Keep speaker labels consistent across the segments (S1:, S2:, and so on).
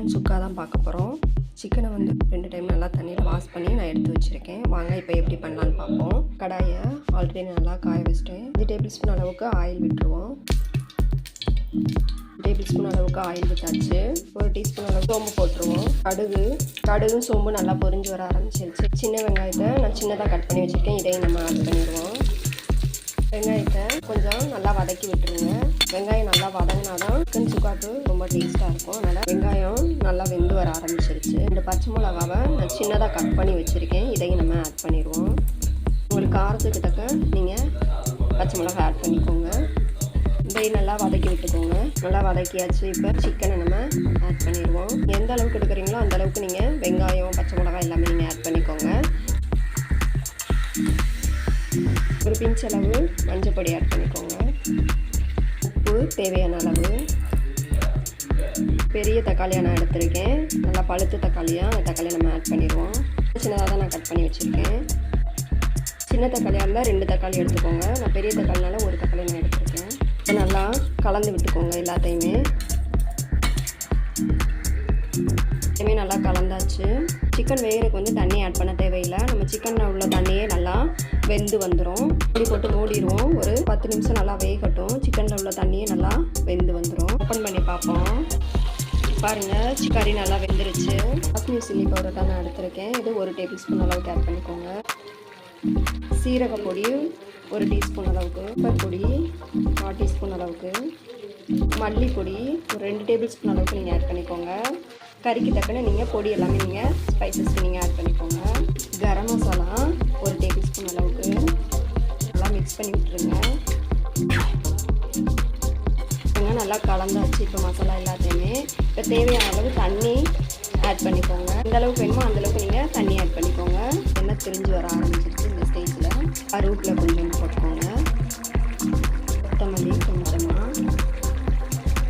S1: Chicken சுக்கா தான் பார்க்க போகிறோம் சிக்கனை வந்து ரெண்டு டைம் நல்லா தண்ணியில் வாஷ் பண்ணி நான் எடுத்து வச்சுருக்கேன். வாங்க இப்போ எப்படி பண்ணலான்னு பார்ப்போம். கடாயை ஆல்ரெடி நல்லா காய வச்சுட்டேன். இது டேபிள் ஸ்பூன் அளவுக்கு ஆயில் விட்டுருவோம். டேபிள் ஸ்பூன் அளவுக்கு ஆயில் விட்டாச்சு. ஒரு டீஸ்பூன் அளவுக்கு சோம்பு போட்டுருவோம். கடுகு கடுகும் சோம்பு நல்லா பொரிஞ்சு வர ஆரம்பிச்சிருச்சு. சின்ன வெங்காயத்தை நான் சின்னதாக கட் பண்ணி வச்சுருக்கேன். இதையும் நம்ம ஆட் பண்ணிடுவோம். வெங்காயத்தை கொஞ்சம் நல்லா வதக்கி விட்டுருங்க. வெங்காயம் நல்லா வதங்கினா தான் சிக்கன் சுக்காக்கு ரொம்ப டேஸ்ட்டாக இருக்கும். அதனால் வெங்காயம் நல்லா வெந்து வர ஆரம்பிச்சிருச்சு. இந்த பச்சை மிளகாவை நான் சின்னதாக கட் பண்ணி வச்சுருக்கேன். இதையும் நம்ம ஆட் பண்ணிடுவோம். உங்களுக்கு காரத்துக்கு தக்க நீங்கள் பச்சை மிளகா ஆட் பண்ணிக்கோங்க. இதையும் நல்லா வதக்கி விட்டுக்கோங்க. நல்லா வதக்கியாச்சு. இப்போ சிக்கனை நம்ம ஆட் பண்ணிடுவோம். எந்த அளவுக்கு எடுக்கிறீங்களோ அந்த அளவுக்கு நீங்கள் வெங்காயம் பச்சை மிளகாய் எல்லாமே நீங்கள் ஆட் பண்ணிக்கோங்க. பிஞ்ச் அளவு மஞ்சள் பொடி ஆட் பண்ணிக்கோங்க. உப்பு தேவையான அளவு. பெரிய தக்காளியாக நான் எடுத்திருக்கேன். நல்லா பழுத்த தக்காளியாக அந்த தக்காளியை நம்ம ஆட் பண்ணிடுவோம். சின்னதாக தான் நான் கட் பண்ணி வச்சுருக்கேன். சின்ன தக்காளியாக இருந்தால் ரெண்டு தக்காளி எடுத்துக்கோங்க. நான் பெரிய தக்காளினால ஒரு தக்காளி நான் எடுத்திருக்கேன். நல்லா கலந்து விட்டுக்கோங்க எல்லாத்தையுமே. சிக்கன் வேகிறதுக்கு வந்து தண்ணி ஆட் பண்ண தேவையில்லை. நம்ம சிக்கனில் உள்ள தண்ணியே நல்லா வெந்து வந்துடும் மூடி போட்டு மூடிடுவோம் ஒரு பத்து நிமிஷம் நல்லா வேகட்டும். சிக்கனில் உள்ள தண்ணியே நல்லா வெந்து வந்துடும் ஓப்பன் பண்ணி பார்ப்போம். பாருங்கள் கறி நல்லா வெந்துருச்சு. காஷ்மீர் சில்லி பவுடர் தான் நான் எடுத்திருக்கேன். இது ஒரு டேபிள் ஸ்பூன் அளவுக்கு ஆட் பண்ணிக்கோங்க. சீரக பொடி ஒரு டீஸ்பூன் அளவுக்கு. பெப்பர் பொடி கால் டீஸ்பூன் அளவுக்கு. மல்லிப்பொடி ஒரு ரெண்டு டேபிள் ஸ்பூன் அளவுக்கு நீங்கள் ஆட் பண்ணிக்கோங்க. கறிக்கு தக்கன நீங்கள் பொடி எல்லாமே நீங்கள் ஸ்பைசஸ் நீங்கள் ஆட் பண்ணிக்கோங்க. கரம் மசாலா ஒரு டேபிள் ஸ்பூன் அளவுக்கு. நல்லா மிக்ஸ் பண்ணி விட்டுருங்க. நல்லா கலந்தாச்சு இப்போ மசாலா எல்லாத்தையுமே. இப்போ தேவையான அளவு தண்ணி ஆட் பண்ணிக்கோங்க. எந்த அளவுக்கு வேணுமோ அந்தளவுக்கு நீங்கள் தண்ணி ஆட் பண்ணிக்கோங்க. என்ன திரிஞ்சு வர ஆரம்பிச்சிருச்சு இந்த ஸ்டேஜில் கருவேப்பிலை கொஞ்சம் போட்டுக்கோங்க. கொத்தமல்லி கொஞ்சமாக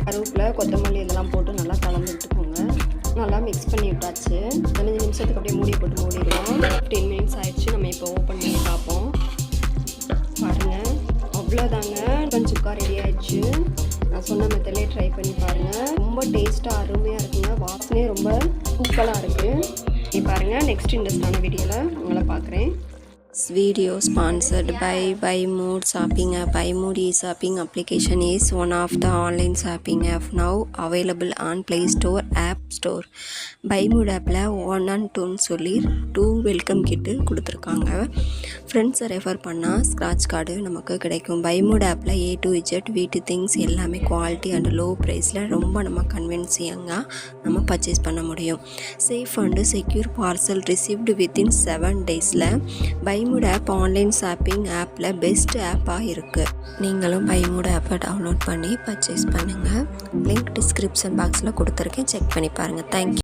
S1: கருவேப்பிலை கொத்தமல்லி இதெல்லாம் போட்டு நல்லா கலந்து விட்டுக்கோங்க. நல்லா மிக்ஸ் பண்ணி விட்டாச்சு. பதினஞ்சு நிமிஷத்துக்கு அப்படியே மூடி போட்டு மூடிடுவோம். டென் மினிட்ஸ் ஆயிடுச்சு. நம்ம இப்போ ஓப்பன் பண்ணி பார்ப்போம். பாருங்கள் அவ்வளோதாங்க கொஞ்சம் சுக்கா ரெடி ஆயிடுச்சு. நான் சொன்ன மெத்தட்லேயே ட்ரை பண்ணி பாருங்கள் ரொம்ப டேஸ்ட்டாக அருமையாக இருக்குங்க. வாசனையே ரொம்ப சூப்பராக இருக்குது இப்போ பாருங்கள் நெக்ஸ்ட் இன்ட்ரெஸ்டான வீடியோவில் உங்களை பார்க்குறேன்.
S2: This video sponsored by Buymood Shopping app. Buymood e-shopping application is one of the online shopping app now available on Play Store, App Store. Buymood ஆப்பில் ஒன் அண்ட் டூன்னு சொல்லி டூ வெல்கம் கிட்டு கொடுத்துருக்காங்க ஃப்ரெண்ட்ஸை ரெஃபர் பண்ணால் scratch card நமக்கு கிடைக்கும் Buymood ஆப்பில் A to Z வீட்டு திங்ஸ் எல்லாமே குவாலிட்டி அண்ட் லோ ப்ரைஸில் ரொம்ப நம்ம கன்வீன்சியங்காக நம்ம பர்ச்சேஸ் பண்ண முடியும் safe and secure parcel received within seven டேஸில் by Buymood app online shopping ஆப்பில் பெஸ்ட் ஆப்பாக இருக்குது நீங்களும் பைமூட் ஆப்பை டவுன்லோட் பண்ணி பர்ச்சேஸ் பண்ணுங்கள் லிங்க் டிஸ்கிரிப்ஷன் பாக்ஸில் கொடுத்துருக்கேன். செக் பண்ணி பாருங்கள் தேங்க்யூ